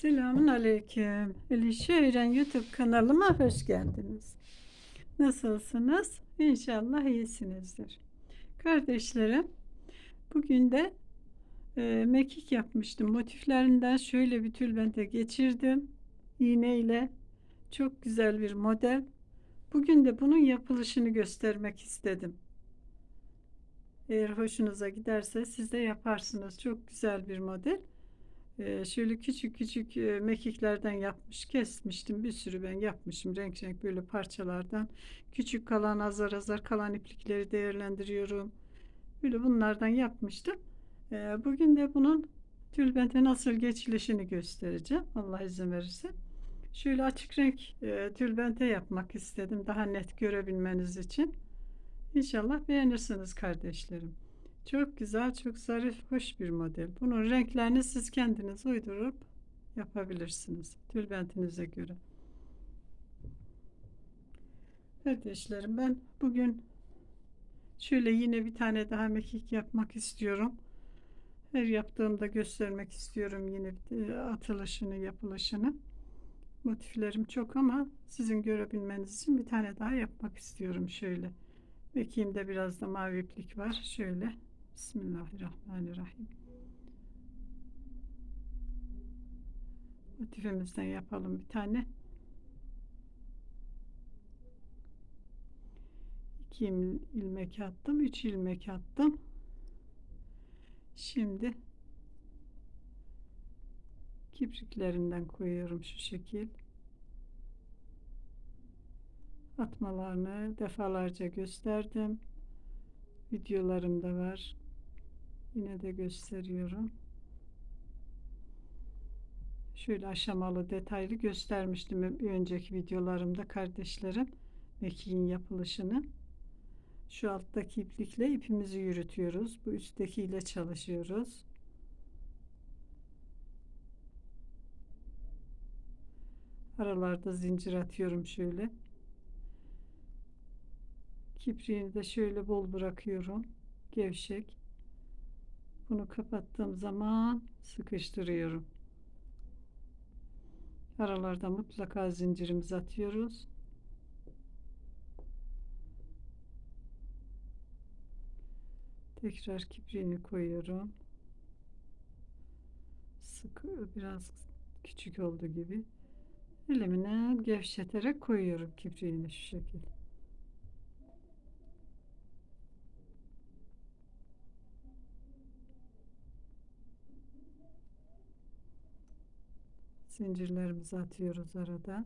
Selamun Aleyküm. Elişe Öğren YouTube kanalıma hoş geldiniz. Nasılsınız? İnşallah iyisinizdir. Kardeşlerim, bugün de e, mekik yapmıştım. Motiflerinden şöyle bir tülbente geçirdim. İğne ile çok güzel bir model. Bugün de bunun yapılışını göstermek istedim. Eğer hoşunuza giderse siz de yaparsınız. Çok güzel bir model. Ee, şöyle küçük küçük e, mekiklerden yapmış kesmiştim. Bir sürü ben yapmışım renk renk böyle parçalardan. Küçük kalan azar azar kalan iplikleri değerlendiriyorum. Böyle bunlardan yapmıştım. Ee, bugün de bunun tülbente nasıl geçilişini göstereceğim Allah izin verirse. Şöyle açık renk e, tülbente yapmak istedim daha net görebilmeniz için. İnşallah beğenirsiniz kardeşlerim. Çok güzel, çok zarif, hoş bir model. Bunun renklerini siz kendiniz uydurup yapabilirsiniz. Tülbentinize göre. Kardeşlerim ben bugün şöyle yine bir tane daha mekik yapmak istiyorum. Her yaptığımda göstermek istiyorum yine e, atılışını, yapılışını. Motiflerim çok ama sizin görebilmeniz için bir tane daha yapmak istiyorum şöyle. Mekiğimde biraz da mavi iplik var. Şöyle. Bismillahirrahmanirrahim. Motifimizden yapalım bir tane. İki ilmek attım. Üç ilmek attım. Şimdi kipriklerinden koyuyorum şu şekil. Atmalarını defalarca gösterdim. Videolarımda var. Yine de gösteriyorum. Şöyle aşamalı detaylı göstermiştim bir önceki videolarımda kardeşlerim mekiğin yapılışını. Şu alttaki iplikle ipimizi yürütüyoruz. Bu üstteki ile çalışıyoruz. Aralarda zincir atıyorum şöyle. Kipriğini de şöyle bol bırakıyorum. Gevşek. Bunu kapattığım zaman sıkıştırıyorum. Aralarda mutlaka zincirimizi atıyoruz. Tekrar kipriğini koyuyorum. Sık biraz küçük oldu gibi. Elimine gevşeterek koyuyorum kipriğini şu şekilde. Zincirlerimizi atıyoruz arada.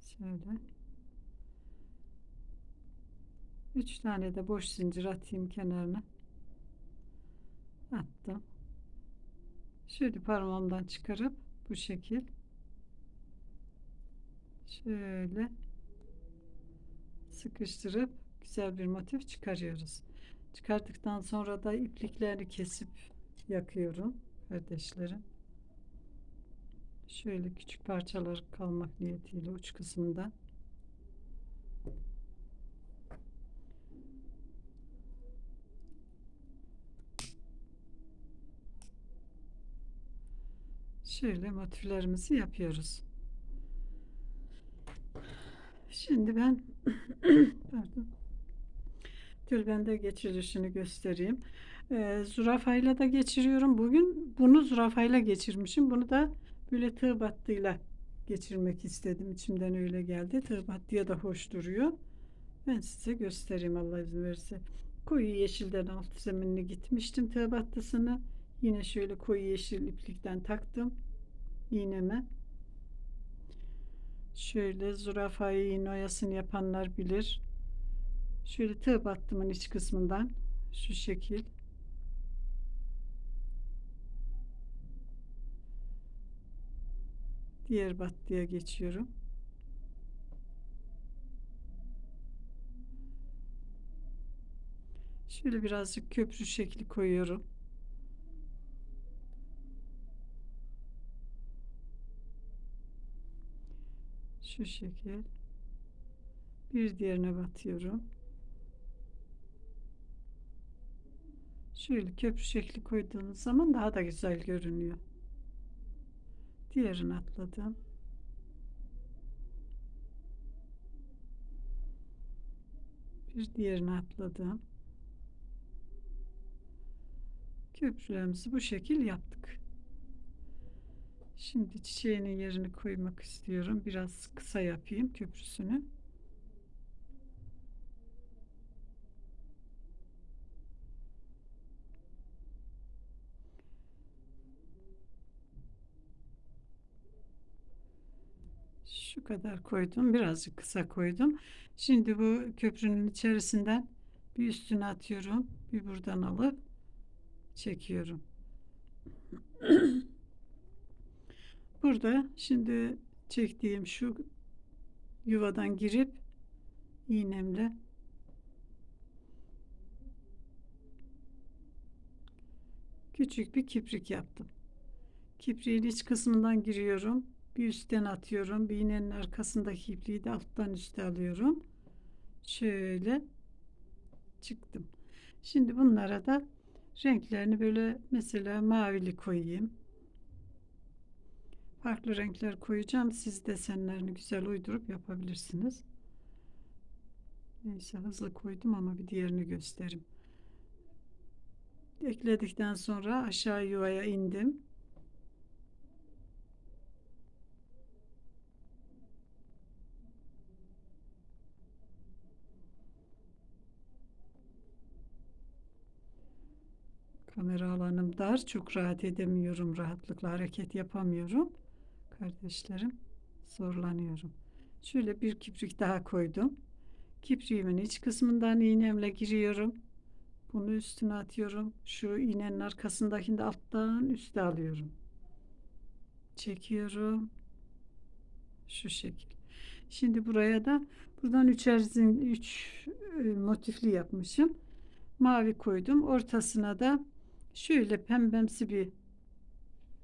Şöyle. Üç tane de boş zincir atayım kenarına. Attım. Şöyle parmağımdan çıkarıp bu şekil şöyle sıkıştırıp güzel bir motif çıkarıyoruz. Çıkarttıktan sonra da ipliklerini kesip yakıyorum kardeşlerim. Şöyle küçük parçalar kalmak niyetiyle uç kısmından. Şöyle motiflerimizi yapıyoruz. Şimdi ben pardon tülbende geçirişini göstereyim. Ee, zürafayla da geçiriyorum. Bugün bunu zürafayla geçirmişim. Bunu da böyle tığ battıyla geçirmek istedim. İçimden öyle geldi. Tığ battıya da hoş duruyor. Ben size göstereyim Allah izin verirse. Koyu yeşilden alt zeminini gitmiştim tığ battısını. Yine şöyle koyu yeşil iplikten taktım iğneme. Şöyle zürafayı iğne oyasını yapanlar bilir. Şöyle tığ battımın iç kısmından şu şekil. Diğer battıya geçiyorum. Şöyle birazcık köprü şekli koyuyorum. Şu şekil. Bir diğerine batıyorum. Şöyle köprü şekli koyduğunuz zaman daha da güzel görünüyor. Diğerini atladım. Bir diğerini atladım. Köprülerimizi bu şekil yaptık. Şimdi çiçeğinin yerini koymak istiyorum. Biraz kısa yapayım köprüsünü. Şu kadar koydum. Birazcık kısa koydum. Şimdi bu köprünün içerisinden bir üstüne atıyorum. Bir buradan alıp çekiyorum. Burada şimdi çektiğim şu yuvadan girip iğnemle küçük bir kiprik yaptım. Kipriğin iç kısmından giriyorum. Bir üstten atıyorum. Bir iğnenin arkasındaki ipliği de alttan üste alıyorum. Şöyle çıktım. Şimdi bunlara da renklerini böyle mesela mavili koyayım. Farklı renkler koyacağım. Siz desenlerini güzel uydurup yapabilirsiniz. Neyse hızlı koydum ama bir diğerini göstereyim. Ekledikten sonra aşağı yuvaya indim. Kamera alanım dar. Çok rahat edemiyorum. Rahatlıkla hareket yapamıyorum. Kardeşlerim zorlanıyorum. Şöyle bir kiprik daha koydum. Kipriğimin iç kısmından iğnemle giriyorum. Bunu üstüne atıyorum. Şu iğnenin arkasındakini de alttan üste alıyorum. Çekiyorum. Şu şekil. Şimdi buraya da buradan üçerzin üç e, motifli yapmışım. Mavi koydum. Ortasına da şöyle pembemsi bir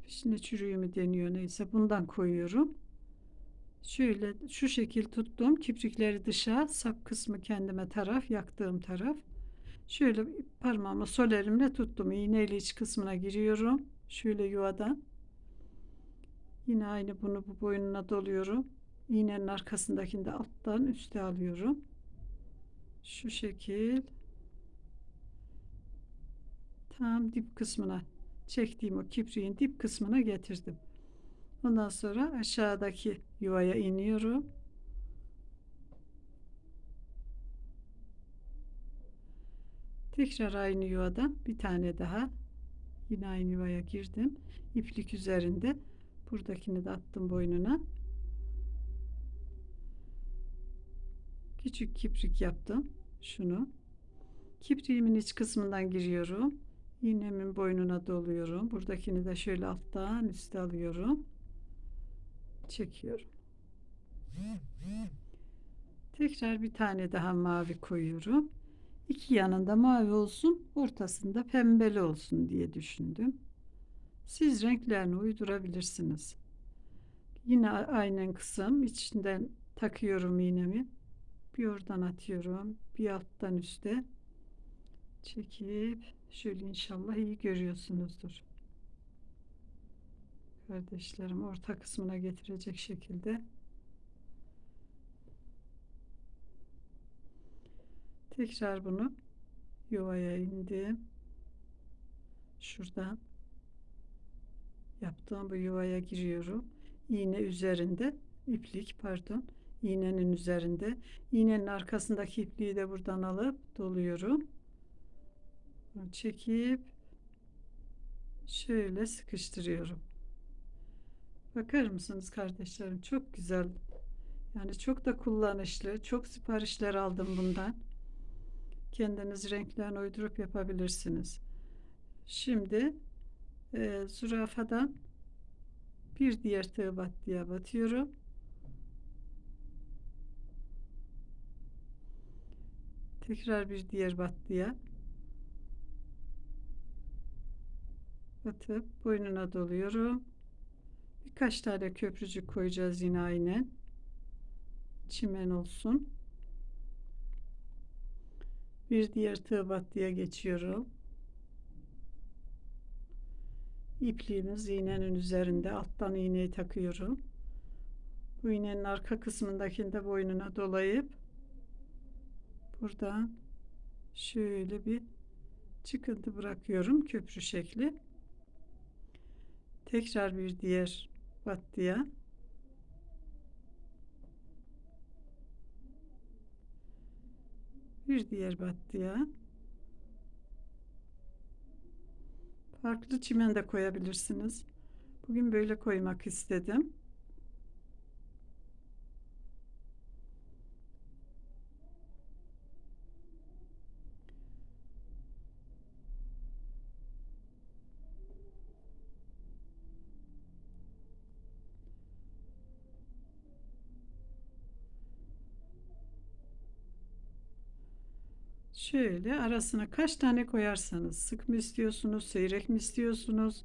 Şimdi çürüğü mü deniyor neyse bundan koyuyorum. Şöyle şu şekil tuttum. Kiprikleri dışa, sap kısmı kendime taraf, yaktığım taraf. Şöyle parmağımı sol elimle tuttum. İğneyle iç kısmına giriyorum. Şöyle yuvadan. Yine aynı bunu bu boynuna doluyorum. İğnenin arkasındakini de alttan üste alıyorum. Şu şekil. Tam dip kısmına çektiğim o kipriğin dip kısmına getirdim. Ondan sonra aşağıdaki yuvaya iniyorum. Tekrar aynı yuvadan bir tane daha yine aynı yuvaya girdim. İplik üzerinde buradakini de attım boynuna. Küçük kiprik yaptım. Şunu. Kipriğimin iç kısmından giriyorum. İğnemin boynuna doluyorum. Buradakini de şöyle alttan üste alıyorum. Çekiyorum. Tekrar bir tane daha mavi koyuyorum. İki yanında mavi olsun, ortasında pembeli olsun diye düşündüm. Siz renklerini uydurabilirsiniz. Yine aynen kısım içinden takıyorum iğnemi. Bir oradan atıyorum, bir alttan üste çekip şöyle inşallah iyi görüyorsunuzdur. Kardeşlerim orta kısmına getirecek şekilde tekrar bunu yuvaya indim. Şuradan yaptığım bu yuvaya giriyorum. İğne üzerinde iplik pardon iğnenin üzerinde iğnenin arkasındaki ipliği de buradan alıp doluyorum çekip şöyle sıkıştırıyorum. Bakar mısınız kardeşlerim? Çok güzel. Yani çok da kullanışlı. Çok siparişler aldım bundan. Kendiniz renklerini uydurup yapabilirsiniz. Şimdi e, zürafadan bir diğer tığ battıya batıyorum. Tekrar bir diğer battıya batıp boynuna doluyorum. Birkaç tane köprücük koyacağız yine aynen. çimen olsun. Bir diğer tığ battıya geçiyorum. İpliğimiz iğnenin üzerinde alttan iğneyi takıyorum. Bu iğnenin arka kısmındakini de boynuna dolayıp buradan şöyle bir çıkıntı bırakıyorum köprü şekli. Tekrar bir diğer battıya bir diğer battıya farklı çimen de koyabilirsiniz. Bugün böyle koymak istedim. Şöyle arasına kaç tane koyarsanız sık mı istiyorsunuz, seyrek mi istiyorsunuz?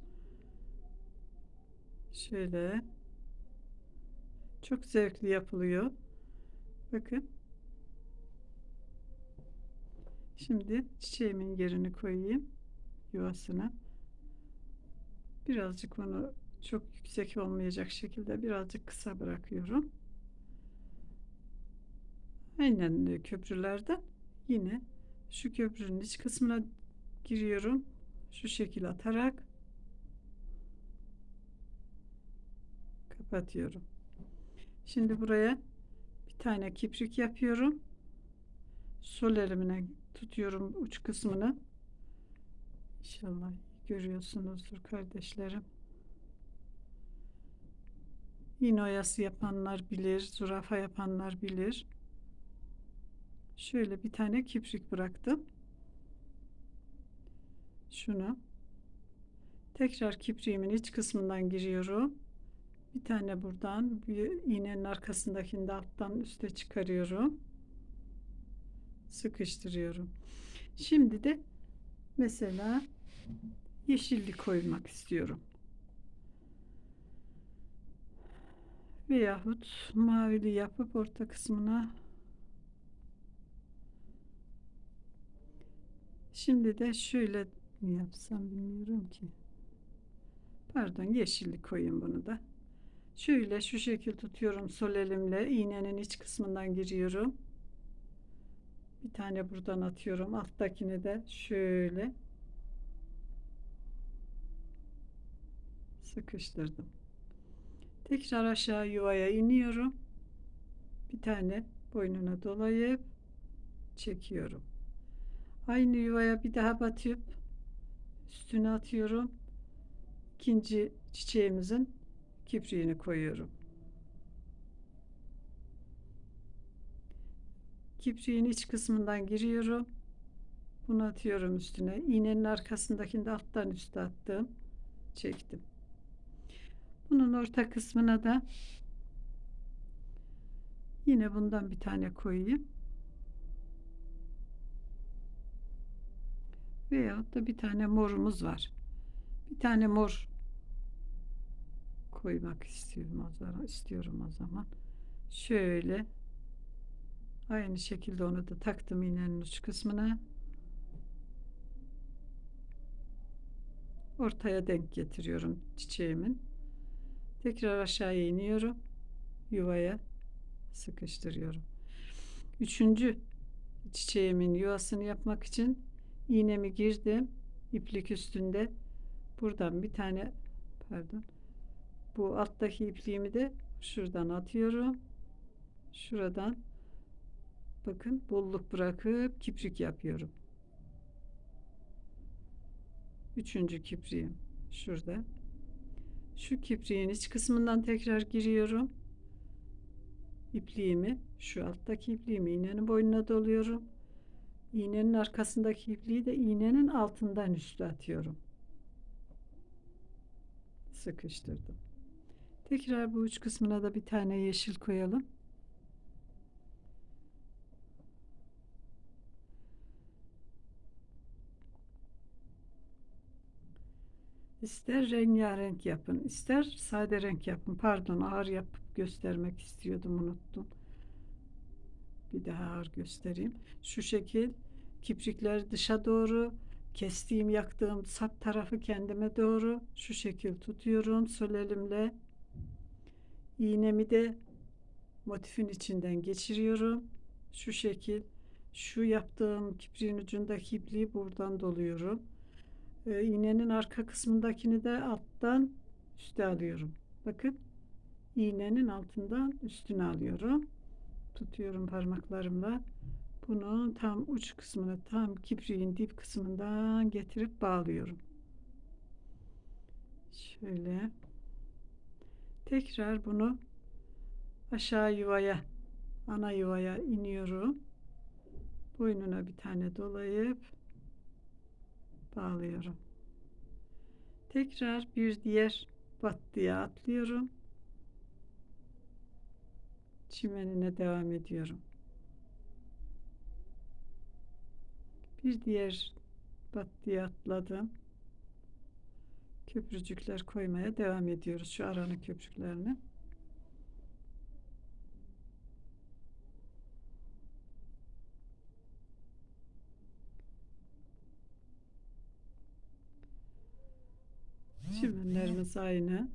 Şöyle çok zevkli yapılıyor. Bakın. Şimdi çiçeğimin yerini koyayım yuvasına. Birazcık onu çok yüksek olmayacak şekilde birazcık kısa bırakıyorum. Aynen köprülerden yine şu köprünün iç kısmına giriyorum. Şu şekil atarak kapatıyorum. Şimdi buraya bir tane kiprik yapıyorum. Sol elimine tutuyorum uç kısmını. İnşallah görüyorsunuzdur kardeşlerim. İğne oyası yapanlar bilir, zürafa yapanlar bilir. Şöyle bir tane kiprik bıraktım. Şunu tekrar kipriğimin iç kısmından giriyorum. Bir tane buradan bir iğnenin arkasındakini de alttan üste çıkarıyorum. Sıkıştırıyorum. Şimdi de mesela yeşillik koymak istiyorum. Veyahut mavili yapıp orta kısmına Şimdi de şöyle mi yapsam bilmiyorum ki. Pardon yeşillik koyayım bunu da. Şöyle şu şekil tutuyorum sol elimle iğnenin iç kısmından giriyorum. Bir tane buradan atıyorum. Alttakini de şöyle sıkıştırdım. Tekrar aşağı yuvaya iniyorum. Bir tane boynuna dolayıp çekiyorum. Aynı yuvaya bir daha batıp üstüne atıyorum. İkinci çiçeğimizin kipriğini koyuyorum. Kipriğin iç kısmından giriyorum. Bunu atıyorum üstüne. İğnenin arkasındakini de alttan üste attım. Çektim. Bunun orta kısmına da yine bundan bir tane koyayım. Veyahut da bir tane morumuz var. Bir tane mor koymak istiyorum o zaman, istiyorum o zaman. Şöyle aynı şekilde onu da taktım iğnenin uç kısmına. Ortaya denk getiriyorum çiçeğimin. Tekrar aşağıya iniyorum. Yuvaya sıkıştırıyorum. Üçüncü çiçeğimin yuvasını yapmak için iğnemi girdim iplik üstünde. Buradan bir tane pardon. Bu alttaki ipliğimi de şuradan atıyorum. Şuradan bakın bolluk bırakıp kiprik yapıyorum. Üçüncü kipriğim şurada. Şu kipriğin iç kısmından tekrar giriyorum. İpliğimi şu alttaki ipliğimi iğnenin boynuna doluyorum İğnenin arkasındaki ipliği de iğnenin altından üstü atıyorum. Sıkıştırdım. Tekrar bu uç kısmına da bir tane yeşil koyalım. İster rengarenk yapın, ister sade renk yapın. Pardon, ağır yapıp göstermek istiyordum, unuttum. Bir daha ağır göstereyim. Şu şekil kiprikler dışa doğru kestiğim yaktığım sap tarafı kendime doğru şu şekil tutuyorum sol elimle. İğnemi de motifin içinden geçiriyorum. Şu şekil şu yaptığım kipriğin ucundaki ipliği buradan doluyorum. Ee, iğnenin arka kısmındakini de alttan üste alıyorum. Bakın iğnenin altından üstüne alıyorum. Tutuyorum parmaklarımla. Bunu tam uç kısmını tam kipriğin dip kısmından getirip bağlıyorum. Şöyle. Tekrar bunu aşağı yuvaya ana yuvaya iniyorum. Boynuna bir tane dolayıp bağlıyorum. Tekrar bir diğer battıya atlıyorum. Çimenine devam ediyorum. Bir diğer battıya atladım. Köprücükler koymaya devam ediyoruz. Şu aranın köprüklerini. Çimenlerimiz aynı.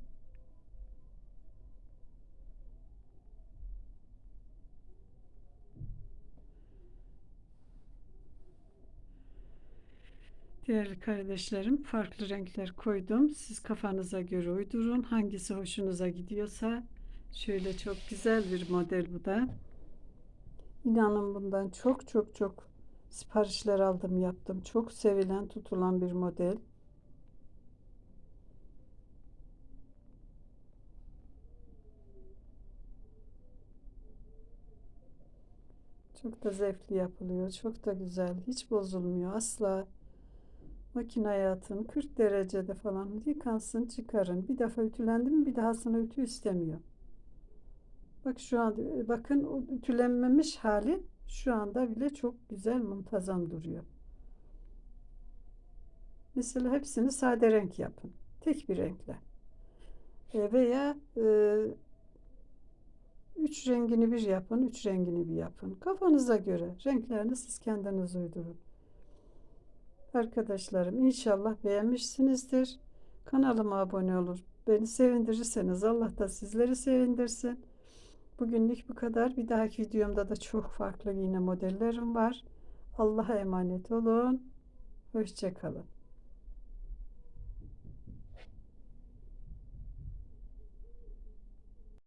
Değerli kardeşlerim, farklı renkler koydum. Siz kafanıza göre uydurun. Hangisi hoşunuza gidiyorsa. Şöyle çok güzel bir model bu da. İnanın bundan çok çok çok siparişler aldım yaptım. Çok sevilen tutulan bir model. Çok da zevkli yapılıyor. Çok da güzel. Hiç bozulmuyor asla. Makine atın 40 derecede falan yıkansın çıkarın. Bir defa ütülendi mi bir dahasına ütü istemiyor. Bak şu an bakın o ütülenmemiş hali şu anda bile çok güzel muntazam duruyor. Mesela hepsini sade renk yapın. Tek bir renkle. E, veya e, üç rengini bir yapın, üç rengini bir yapın. Kafanıza göre renklerini siz kendiniz uydurun. Arkadaşlarım inşallah beğenmişsinizdir. Kanalıma abone olur. Beni sevindirirseniz Allah da sizleri sevindirsin. Bugünlük bu kadar. Bir dahaki videomda da çok farklı yine modellerim var. Allah'a emanet olun. Hoşçakalın.